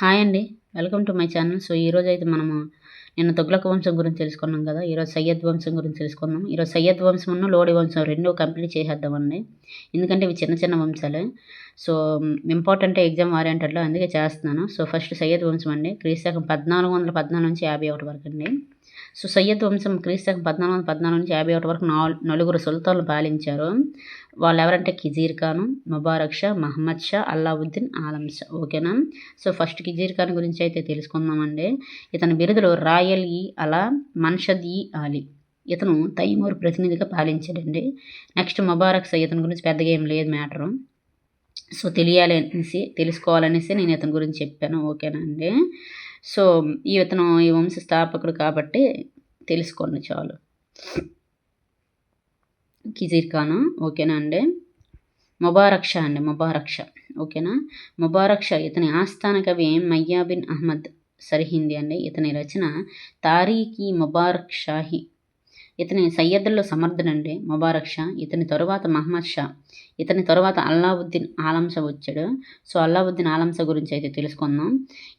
Hi అండి. Welcome to my channel. So ఈరోజు అయితే మనము నిన్న తుగ్లక వంశం గురించి తెలుసుకున్నాం కదా. ఈరోజు సయ్యద్ వంశం గురించి తెలుసుకుందాం. ఈరోజు సయ్యద్ వంశం ఉన్న లోడి వంశం రెండు కంప్లీట్ చేసేద్దామండి. ఎందుకంటే ఇవి చిన్న చిన్న వంశాలే. సో ఇంపార్టెంట్ ఎగ్జామ్ వారియంటర్లో అందుకే చేస్తున్నాను. సో ఫస్ట్ సయ్యద్ వంశం అండి. క్రీస్తకం పద్నాలుగు వందల పద్నాలుగు నుంచి యాభై ఒకటి వరకు అండి. సో సయ్యద్ వంశం క్రీస్తు పద్నాలుగు వందల పద్నాలుగు నుంచి యాభై ఒకటి వరకు నాలుగు నలుగురు సుల్తాన్లు పాలించారు. వాళ్ళు ఎవరంటే కిజీర్ ఖాను ముబారక్ షా మహమ్మద్ షా అల్లావుద్దీన్ ఆలం షా. ఓకేనా? సో ఫస్ట్ కిజీర్ ఖాన్ గురించి అయితే తెలుసుకుందామండి. ఇతని బిరుదులు రాయల్ ఈ అలా మన్షద్ ఈ ఆలీ ఇతను తైమూర్ ప్రతినిధిగా పాలించాడండి. నెక్స్ట్ ముబారక్ షా ఇతని గురించి పెద్దగా ఏం లేదు మ్యాటరు. సో తెలియాలి అనేసి తెలుసుకోవాలనేసి నేను ఇతని గురించి చెప్పాను. ఓకేనా అండి? సో ఈ ఇతను ఈ వంశ స్థాపకుడు కాబట్టి తెలుసుకోండి చాలు. కిజీర్ ఖానా ఓకేనా అండి? ముబారక్ష అండి ముబారక్ష ఓకేనా? ముబారక్ షా ఇతని ఆస్థాన కవి మయ్యాబిన్ అహ్మద్ సరిహింది అండి. ఇతని రచన తారీఖీ ముబారక్ షాహి. ఇతని సయ్యద్దుల్లో సమర్థుడండి ముబారక్ షా. ఇతని తరువాత మహమ్మద్ షా. ఇతని తరువాత అల్లావుద్దీన్ ఆలంస వచ్చాడు. సో అల్లావుద్దీన్ ఆలంస గురించి అయితే తెలుసుకుందాం.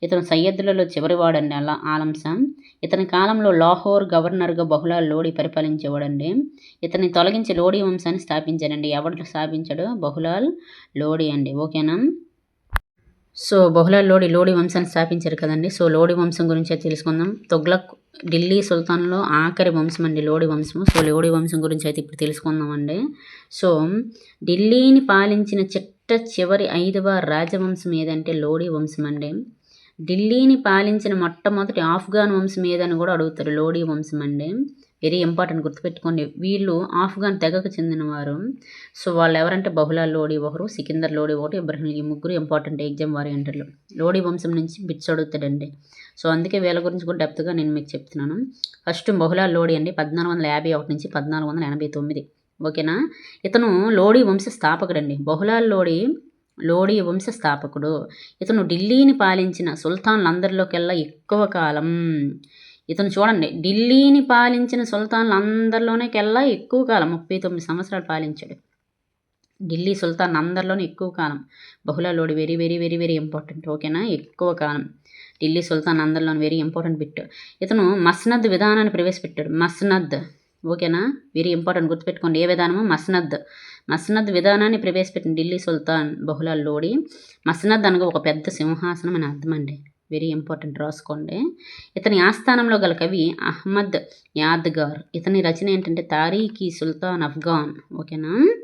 ఇతను సయ్యద్దులలో చివరివాడండి అల్లా ఆలంస ఇతని కాలంలో లాహోర్ గవర్నర్గా బహుళ లోడి పరిపాలించేవాడండి. ఇతన్ని తొలగించి లోడి వంశాన్ని స్థాపించాడండి. ఎవరు స్థాపించాడు? బహుళాల్ లోడి అండి. ఓకేనా? సో బహుళాల్ లోడి లోడి వంశాన్ని స్థాపించారు కదండి. సో లోడి వంశం గురించి అయితే తెలుసుకుందాం. తొగ్లక్ ఢిల్లీ సుల్తాన్లో ఆఖరి వంశం అండి లోడి వంశము. సో లోడి వంశం గురించి అయితే ఇప్పుడు తెలుసుకుందామండి. సో ఢిల్లీని పాలించిన చిట్ట చివరి ఐదవ రాజవంశం ఏదంటే లోడి వంశం అండి. ఢిల్లీని పాలించిన మొట్టమొదటి ఆఫ్ఘాన్ వంశం ఏదని కూడా అడుగుతారు లోడి వంశం అండి. వెరీ ఇంపార్టెంట్ గుర్తుపెట్టుకోండి. వీళ్ళు ఆఫ్ఘన్ తెగకు చెందినవారు. సో వాళ్ళు ఎవరంటే బహుళా లోడి ఒకరు సికిందర్ లోడి ఒకటి ఇబ్రహీం ఈ ముగ్గురు ఇంపార్టెంట్ ఎగ్జామ్ వారియంటర్లు. లోడి వంశం నుంచి బిట్స్ అడుగుతాడండి సో అందుకే వీళ్ళ గురించి కూడా డెప్త్గా నేను మీకు చెప్తున్నాను. ఫస్ట్ బహుళా లోడి అండి. పద్నాలుగు వందల యాభై ఒకటి నుంచి పద్నాలుగు వందల ఎనభై తొమ్మిది. ఓకేనా? ఇతను లోడి వంశ స్థాపకుడండి. బహుళాల్ లోడి లోడి వంశ స్థాపకుడు. ఇతను ఢిల్లీని పాలించిన సుల్తాన్లందరిలోకెల్లా ఎక్కువ కాలం ఇతను చూడండి ఢిల్లీని పాలించిన సుల్తాన్లు అందరిలోనే కెల్లా ఎక్కువ కాలం ముప్పై తొమ్మిది సంవత్సరాలు పాలించాడు. ఢిల్లీ సుల్తాన్ అందరిలోనే ఎక్కువ కాలం బహుళ Lodi very very very very important ఓకేనా ఎక్కువ కాలం. ఢిల్లీ సుల్తాన్ అందరిలోని వెరీ ఇంపార్టెంట్ బిట్ ఇతను మస్నద్ విధానాన్ని ప్రవేశపెట్టాడు. మస్నద్ ఓకేనా వెరీ ఇంపార్టెంట్ గుర్తుపెట్టుకోండి ఏ విధానము? మస్నద్. మస్నద్ విధానాన్ని ప్రవేశపెట్టిన ఢిల్లీ సుల్తాన్ బహుళా లోడి. మస్నద్ అనగా ఒక పెద్ద సింహాసనం అని అర్థం అండి. వెరీ ఇంపార్టెంట్ రాసుకోండి. ఇతని ఆస్థానంలో గల కవి అహ్మద్ యాద్గార్. ఇతని రచన ఏంటంటే తారీఖీ సుల్తాన్ అఫ్ఘాన్. ఓకేనా?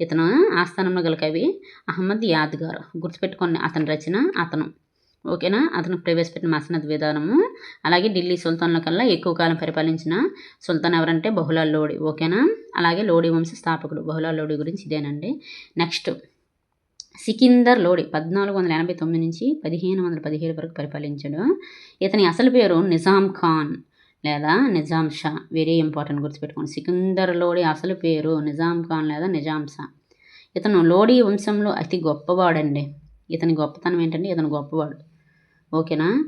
ఇతను ఆస్థానంలో గల కవి అహ్మద్ యాద్గార్. గుర్తుపెట్టుకోండి అతని రచన అతను. ఓకేనా? అతను ప్రవేశపెట్టిన మసనద్ విధానము. అలాగే ఢిల్లీ సుల్తాన్ల కల్లా ఎక్కువ కాలం పరిపాలించిన సుల్తాన్ ఎవరంటే బహుళా లోడి. ఓకేనా? అలాగే లోడి వంశ స్థాపకుడు బహుళా లోడి గురించి ఇదేనండి. నెక్స్ట్. సికిందర్ లోడి పద్నాలుగు వందల ఎనభై తొమ్మిది నుంచి పదిహేను వందల పదిహేడు వరకు పరిపాలించాడు. ఇతని అసలు పేరు నిజాం ఖాన్ లేదా నిజాం షా. వెరీ ఇంపార్టెంట్ గుర్తుపెట్టుకోండి. సికిందర్ లోడి అసలు పేరు నిజాం ఖాన్ లేదా నిజాం షా. ఇతను లోడి వంశంలో అతి గొప్పవాడండి. ఇతని గొప్పతనం ఏంటంటే ఇతను గొప్పవాడు. ఓకేనా?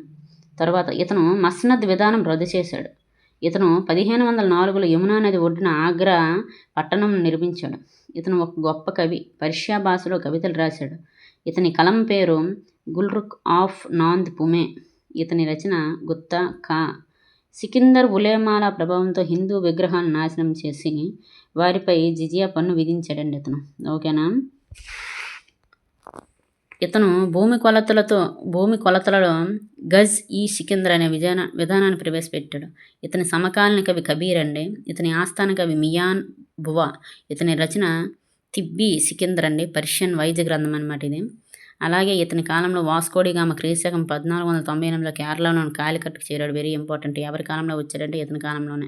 తర్వాత ఇతను మస్నద్ విధానం రద్దు చేశాడు. ఇతను పదిహేను వందల నాలుగులో యమునా నది ఒడ్డున ఆగ్రా పట్టణం నిర్మించాడు. ఇతను ఒక గొప్ప కవి పర్షియా భాషలో కవితలు రాశాడు. ఇతని కలం పేరు గుల్రుక్ ఆఫ్ నాంద్ పుమే. ఇతని రచన గుత్తా కా సికిందర్ ఉలేమాల ప్రభావంతో హిందూ విగ్రహాలను నాశనం చేసి వారిపై జిజియా పన్ను విధించాడండి ఇతను. ఓకేనా? ఇతను భూమి కొలతలతో భూమి కొలతలలో గజ్ ఈ సికిందర్ అనే విజయన విధానాన్ని ప్రవేశపెట్టాడు. ఇతని సమకాలీన కవి కబీర్ అండి. ఇతని ఆస్థాన కవి మియాన్ బువా. ఇతని రచన తిబ్బి సికిందర్ అండి. పర్షియన్ వైద్య గ్రంథం అనమాట ఇది. అలాగే ఇతని కాలంలో వాస్కోడిగామ క్రీశకం పద్నాలుగు వందల తొంభై ఎనిమిదిలో కేరళలోని కాలికట్టుకు చేరాడు. Very important. ఎవరి కాలంలో వచ్చాడంటే ఇతని కాలంలోనే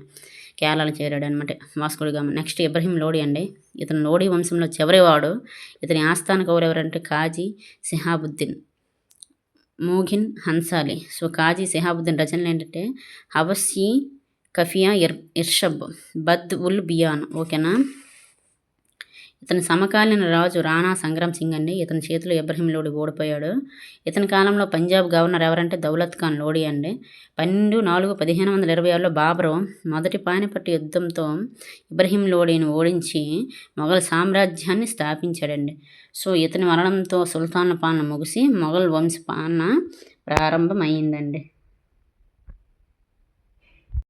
కేరళలో చేరాడు అనమాట వాస్కోడిగామ నెక్స్ట్ ఇబ్రహీం లోడి అండి. ఇతను లోడి వంశంలో చివరివాడు. ఇతని ఆస్థాన కౌరు ఎవరంటే కాజీ సిహాబుద్దీన్ మోగిన్ హన్సాలి. సో కాజీ సిహాబుద్దీన్ రచనలు ఏంటంటే హవస్యి కఫియా ఇర్ ఇర్షబ్ బద్ ఉల్ బియాన్. ఓకేనా? ఇతని సమకాలీన రాజు రాణా సంగ్రామ్ సింగ్ అండి ఇతని చేతిలో ఇబ్రహీం లోడి ఓడిపోయాడు. ఇతని కాలంలో పంజాబ్ గవర్నర్ ఎవరంటే దౌలత్ ఖాన్ లోడి అండి. పన్నెండు నాలుగు పదిహేను వందల ఇరవై ఆరులో బాబరు మొదటి పానిపట్టు యుద్ధంతో ఇబ్రహీం లోడిని ఓడించి మొఘల్ సామ్రాజ్యాన్ని స్థాపించాడండి. సో ఇతని మరణంతో సుల్తాన్ల పాలన ముగిసి మొఘల్ వంశ పాలన ప్రారంభమైందండి.